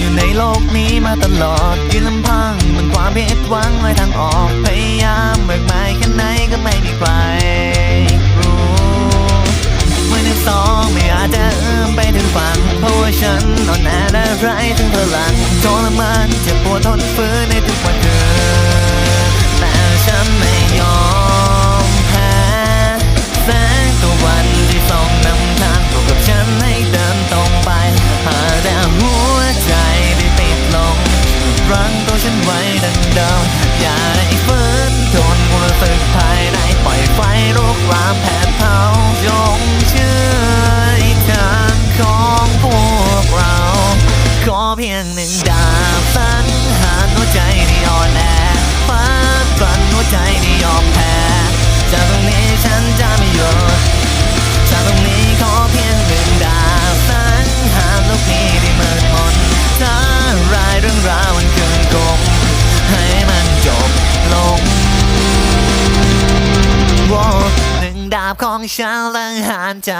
อยู่ในโลกนี้มาตลอดยืนลำพังมันความผิดหวังเลยทางออกพยายามมากมายแค่ไหนก็ไม่มีใครรู้เมื่อนึกต้องไม่อาจจะเอื้อมไปถึงฝั่งเพราะว่าฉันอ่อนแอและไร้ถึงพลังทรมานจะปวดทนฝืนในทุกวัน ไว้ดังเดิมอย่าได้ฝืนทนความรู้สึกภายในปล่อยไฟลุกรามแผดเผาจงเชื่ออีกทางของพวกเรา ขอเพียงหนึ่งดาบสังหารหัวใจที่อ่อนแอฟาดฟันหัวใจที่ยอมแพ้จากตรงนี้ฉันจะ ดาบของฉันลังหานใจ